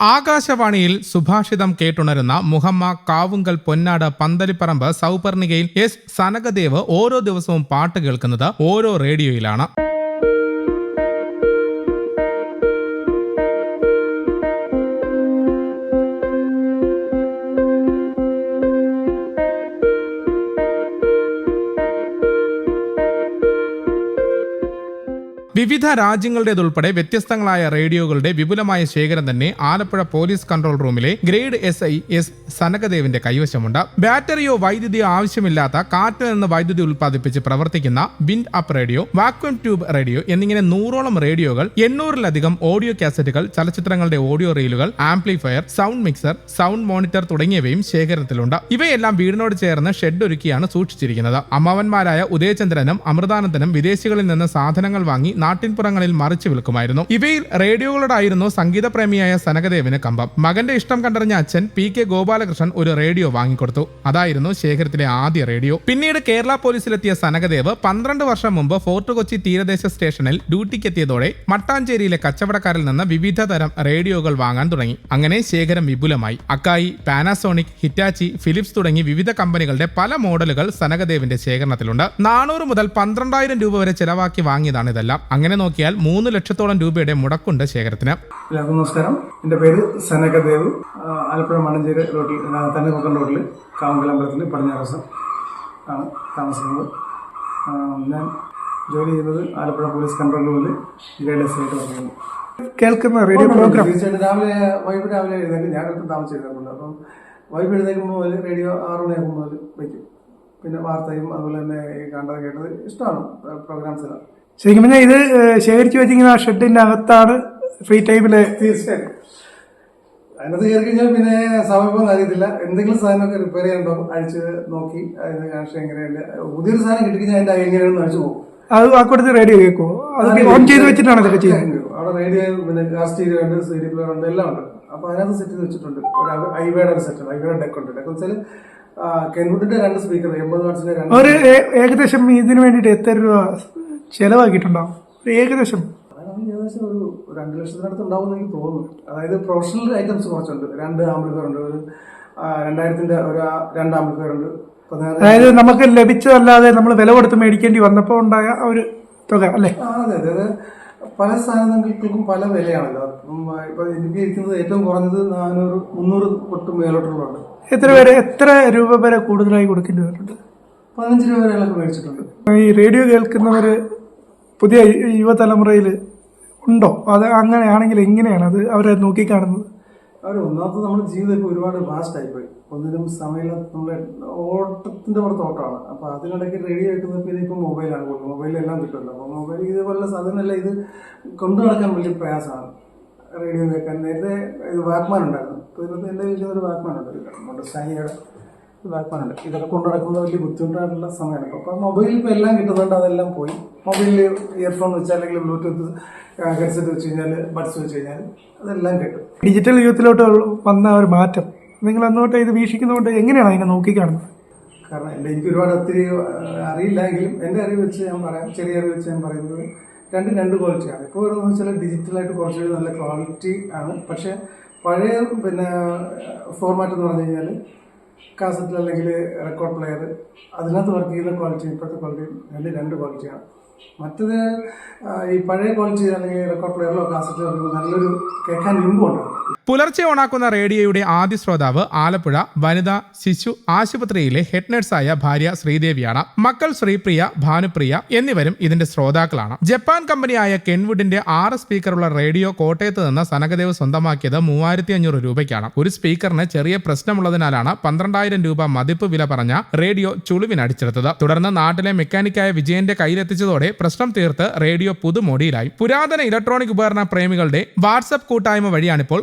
ആകാശവാണിയിൽ സുഭാഷിതം കേട്ടുണരുന്ന മുഹമ്മ കാവുങ്കൽ പൊന്നാട് പന്തലിപ്പറമ്പ് സൗപർണികയിൽ എസ് സനകദേവ് ഓരോ ദിവസവും പാട്ട് കേൾക്കുന്നത് ഓരോ റേഡിയോയിലാണ്. വിവിധ രാജ്യങ്ങളുടേതുൾപ്പെടെ വ്യത്യസ്തങ്ങളായ റേഡിയോകളുടെ വിപുലമായ ശേഖരം തന്നെ ആലപ്പുഴ പോലീസ് കൺട്രോൾ റൂമിലെ ഗ്രേഡ് എസ് ഐ എസ് സനകദേവിന്റെ കൈവശമുണ്ട്. ബാറ്ററിയോ വൈദ്യുതിയോ ആവശ്യമില്ലാത്ത കാറ്റിൽ നിന്ന് വൈദ്യുതി ഉൽപ്പാദിപ്പിച്ച് പ്രവർത്തിക്കുന്ന wind up radio vacuum tube radio എന്നിങ്ങനെ നൂറോളം റേഡിയോകൾ എണ്ണൂറിലധികം ഓഡിയോ കാസറ്റുകൾ ചലച്ചിത്രങ്ങളുടെ audio റീലുകൾ amplifier sound mixer sound monitor തുടങ്ങിയവയും ശേഖരത്തിലുണ്ട്. ഇവയെല്ലാം വീടിനോട് ചേർന്ന് ഷെഡ് ഒരുക്കിയാണ് സൂക്ഷിച്ചിരിക്കുന്നത്. അമ്മാവന്മാരായ ഉദയചന്ദ്രനും അമൃതാനന്ദനും വിദേശികളിൽ നിന്ന് സാധനങ്ങൾ വാങ്ങി നാട്ടിൻപുറങ്ങളിൽ മറിച്ചു വിൽക്കുമായിരുന്നു. ഇവയിൽ റേഡിയോകളോടായിരുന്നു സംഗീതപ്രേമിയായ സനകദേവിന് കമ്പം. മകന്റെ ഇഷ്ടം കണ്ടറിഞ്ഞ അച്ഛൻ പി കെ ഗോപാലകൃഷ്ണൻ ഒരു റേഡിയോ വാങ്ങിക്കൊടുത്തു. അതായിരുന്നു ശേഖരത്തിലെ ആദ്യ റേഡിയോ. പിന്നീട് കേരള പോലീസിലെത്തിയ സനകദേവ് പന്ത്രണ്ട് വർഷം മുമ്പ് ഫോർട്ട് കൊച്ചി തീരദേശ സ്റ്റേഷനിൽ ഡ്യൂട്ടിക്കെത്തിയതോടെ മട്ടാഞ്ചേരിയിലെ കച്ചവടക്കാരിൽ നിന്ന് വിവിധ തരം റേഡിയോകൾ വാങ്ങാൻ തുടങ്ങി. അങ്ങനെ ശേഖരം വിപുലമായി. അക്കായി പാനാസോണിക് ഹിറ്റാച്ചി ഫിലിപ്സ് തുടങ്ങി വിവിധ കമ്പനികളുടെ പല മോഡലുകൾ സനകദേവിന്റെ ശേഖരണത്തിലുണ്ട്. നാനൂറ് മുതൽ പന്ത്രണ്ടായിരം രൂപ വരെ ചെലവാക്കി വാങ്ങിയതാണ് ഇതെല്ലാം അങ്ങനെ നോക്കിയാൽ മൂന്ന് ലക്ഷത്തോളം രൂപയുടെ മുടക്കുണ്ട് ശേഖരത്തിന്. എല്ലാവർക്കും നമസ്കാരം. എന്റെ പേര് സനകദേവ് ആലപ്പുഴ മണഞ്ചേരി റോഡിൽ ആ, തണ്ണിമുക്കം റോഡിൽ കാവങ്കലമ്പലത്തിൽ പടിഞ്ഞാറസം ആണ് താമസിക്കുന്നത്. ഞാൻ ജോലി ചെയ്യുന്നത് ആലപ്പുഴ പോലീസ് കൺട്രോൾ റൂമിൽ ഗ്രേഡ് എസ് ആയിട്ട് പറയുന്നു കേൾക്കുന്ന റേഡിയോ പ്രോഗ്രാം. തീർച്ചയായിട്ടും രാവിലെ വൈകിട്ട് രാവിലെ എഴുന്നേക്കും ഞാൻ അടുത്ത് താമസിച്ചിട്ടുണ്ട് അപ്പം വൈകിട്ട് എഴുന്നേക്കുമ്പോൾ മുതൽ റേഡിയോ ആറ് മണിയാകുമ്പോൾ മുതൽ വയ്ക്കും. പിന്നെ വാർത്തയും അതുപോലെ തന്നെ ഈ കണ്ടത് കേട്ടത് ഇഷ്ടമാണ്. പ്രോഗ്രാംസ് എല്ലാം. ശരിക്കും പറഞ്ഞാൽ ഇത് ശേഖരിച്ചു വെച്ചിരിക്കുന്ന ആ ഷെഡിന്റെ അകത്താണ് ഫ്രീ ടൈമിൽ തീർച്ചയായും. അതിനകത്ത് കയറി കഴിഞ്ഞാൽ പിന്നെ സമയം അറിയത്തില്ല. എന്തെങ്കിലും സാധനമൊക്കെ റിപ്പയർ ചെയ്യാനുണ്ടോ അഴിച്ച് നോക്കി അതിന് കണക്ഷൻ എങ്ങനെയല്ല പുതിയൊരു സാധനം കിട്ടിക്കഴിഞ്ഞാൽ അതിന്റെ എങ്ങനെയാണെന്ന് അഴിച്ചു പോകും അത് ആ കൂട്ടത്തിൽ റേഡിയോ കേൾക്കുമോ അത് ഓൺ ചെയ്ത് വെച്ചിട്ടാണ് ഇതൊക്കെ ചെയ്യുന്നത്. അവിടെ റേഡിയോ പിന്നെ കാസ്റ്റ് ഉണ്ട് സീരി പ്ലെയർ ഉണ്ട് എല്ലാം ഉണ്ട്. അപ്പൊ അതിനകത്ത് സെറ്റ് ചെയ്ത് വെച്ചിട്ടുണ്ട്. ഒരു ഐവേഡ് ഒരു സെറ്റ് ഐവയുടെ ഡെക്ക് ഉണ്ട്. ഡെക്ക് വെച്ചാൽ കെൻവുഡിന്റെ രണ്ട് സ്പീക്കർ എൺപത് വാട്സിന്റെ രണ്ട് ഒരു ഏകദേശം ഇതിന് വേണ്ടിയിട്ട് എത്ര രൂപ ചെലവാക്കിയിട്ടുണ്ടാവും. ഒരു ഏകദേശം. ഏകദേശം ഒരു രണ്ട് ലക്ഷത്തിനടുത്ത് ഉണ്ടാവും എനിക്ക് തോന്നുന്നു. അതായത് പ്രൊഫഷണൽ ഐറ്റംസ് കുറച്ചുണ്ട്. രണ്ട് ആംബിൾഫയർ ഉണ്ട് ഒരു രണ്ടായിരത്തിന്റെ ഒരു രണ്ട് ആംബിൾഫയർ ഉണ്ട് അതായത് നമുക്ക് ലഭിച്ചതല്ലാതെ നമ്മൾ വില കൊടുത്ത് മേടിക്കേണ്ടി വന്നപ്പോൾ ഉണ്ടായ ഒരു തുക അല്ലേ? അതെ അതെ അതെ. പല സാധനങ്ങൾക്കും പല വിലയാണല്ലോ. ഇപ്പൊ എനിക്ക് ഇരിക്കുന്നത് ഏറ്റവും കുറഞ്ഞത് നാനൂറ് മുന്നൂറ് തൊട്ട് മേലോട്ടുള്ളുണ്ട് എത്ര പേര് എത്ര രൂപ വരെ കൂടുതലായി കൊടുക്കേണ്ടി വരുന്നുണ്ട് പതിനഞ്ച് രൂപ വരെയൊക്കെ മേടിച്ചിട്ടുണ്ട്. ഈ റേഡിയോ കേൾക്കുന്നവര് പുതിയ യുവതലമുറയിൽ ഉണ്ടോ? അത് അങ്ങനെയാണെങ്കിൽ എങ്ങനെയാണ് അത് അവരെ നോക്കിക്കാണുന്നത്? അവർ ഒന്നാമത് നമ്മുടെ ജീവിതം ഇപ്പോൾ ഒരുപാട് ഫാസ്റ്റ് ആയിപ്പോയി. ഒന്നിനും സമയമില്ലാത്ത നമ്മളെ ഓട്ടത്തിന്റെ പുറത്ത് ഓട്ടമാണ്. അപ്പൊ അതിനിടയ്ക്ക് റേഡിയോ വെക്കുന്നത് പിന്നെ ഇപ്പോൾ മൊബൈലാണ് കൂടുതൽ മൊബൈലെല്ലാം കിട്ടുമല്ലോ. അപ്പൊ മൊബൈൽ ഇതുപോലുള്ള സാധനമല്ല ഇത് കൊണ്ടു നടക്കാൻ വലിയ പ്രയാസമാണ്. റേഡിയോ കേൾക്കാൻ. നേരത്തെ ഇത് വാക്മാൻ ഉണ്ടായിരുന്നു. ഇപ്പൊ ഇതിനകത്ത് എന്റെ വീട്ടിൽ ഒരു വാക്മാൻ ഉണ്ട് നമ്മുടെ ഉണ്ട് ഇതൊക്കെ കൊണ്ടു നടക്കുന്നത് വലിയ ബുദ്ധിമുട്ടായിട്ടുള്ള സമയമാണ്. അപ്പോൾ മൊബൈലിൽ ഇപ്പോൾ എല്ലാം കിട്ടുന്നുണ്ട് അതെല്ലാം പോയി. മൊബൈലിൽ ഇയർഫോൺ വെച്ചാൽ അല്ലെങ്കിൽ ബ്ലൂടൂത്ത് ഹെഡ്സെറ്റ് വെച്ച് കഴിഞ്ഞാൽ ബഡ്സ് വെച്ച് കഴിഞ്ഞാൽ അതെല്ലാം കിട്ടും. ഡിജിറ്റൽ യുഗത്തിലോട്ട് വന്ന ഒരു മാറ്റം. നിങ്ങൾ അന്നോട്ട് ഇത് വീക്ഷിക്കുന്നതുകൊണ്ട് എങ്ങനെയാണ് അതിനെ നോക്കിക്കാണുന്നത് കാരണം എന്റെ എനിക്ക് ഒരുപാട് ഒത്തിരി അറിയില്ലെങ്കിലും എന്റെ അറിവ് വെച്ച് ഞാൻ പറയാം. ചെറിയ അറിവ് വെച്ച് ഞാൻ പറയുന്നത് രണ്ടും രണ്ട് ക്വാളിറ്റിയാണ് ഇപ്പോൾ വരുന്നത് വെച്ചാൽ ഡിജിറ്റലായിട്ട് കുറച്ചുകൂടി നല്ല ക്വാളിറ്റി ആണ്. പക്ഷേ പഴയ പിന്നെ ഫോർമാറ്റ് എന്ന് പറഞ്ഞു കഴിഞ്ഞാൽ കാസറ്റിൽ അല്ലെങ്കിൽ റെക്കോർഡ് പ്ലെയർ അതിനകത്ത് വർക്ക് ചെയ്യുന്ന ക്വാളിറ്റി ഇപ്പോഴത്തെ ക്വാളിറ്റി രണ്ട് രണ്ട് ക്വാളിറ്റിയാണ് മറ്റത് ഈ പഴയ ക്വാളിറ്റി അല്ലെങ്കിൽ റെക്കോർഡ് പ്ലെയറിലോ കാസറ്റിലോ നല്ലൊരു കേൾക്കാൻ ഇമ്പുണ്ട് പുലർച്ചെ ഓണാക്കുന്ന റേഡിയോയുടെ ആദ്യ ശ്രോതാവ് ആലപ്പുഴ വനിതാ ശിശു ആശുപത്രിയിലെ ഹെഡ് നഴ്സായ ഭാര്യ ശ്രീദേവിയാണ്. മക്കൾ ശ്രീപ്രിയ ഭാനുപ്രിയ എന്നിവരും ഇതിന്റെ ശ്രോതാക്കളാണ്. ജപ്പാൻ കമ്പനിയായ കെൻവുഡിന്റെ ആറ് സ്പീക്കറുള്ള റേഡിയോ കോട്ടയത്ത് നിന്ന് സനകദേവ് സ്വന്തമാക്കിയത് മൂവായിരത്തി അഞ്ഞൂറ് രൂപയ്ക്കാണ്. ഒരു സ്പീക്കറിന് ചെറിയ പ്രശ്നമുള്ളതിനാലാണ് പന്ത്രണ്ടായിരം രൂപ മതിപ്പ് വില പറഞ്ഞ റേഡിയോ ചുളുവിനടിച്ചെടുത്തത്. തുടർന്ന് നാട്ടിലെ മെക്കാനിക്കായ വിജയന്റെ കയ്യിലെത്തിച്ചതോടെ പ്രശ്നം തീർത്ത് റേഡിയോ പുതുമോടിയിലായി. പുരാതന ഇലക്ട്രോണിക് ഉപകരണ പ്രേമികളുടെ വാട്സപ്പ് കൂട്ടായ്മ വഴിയാണിപ്പോൾ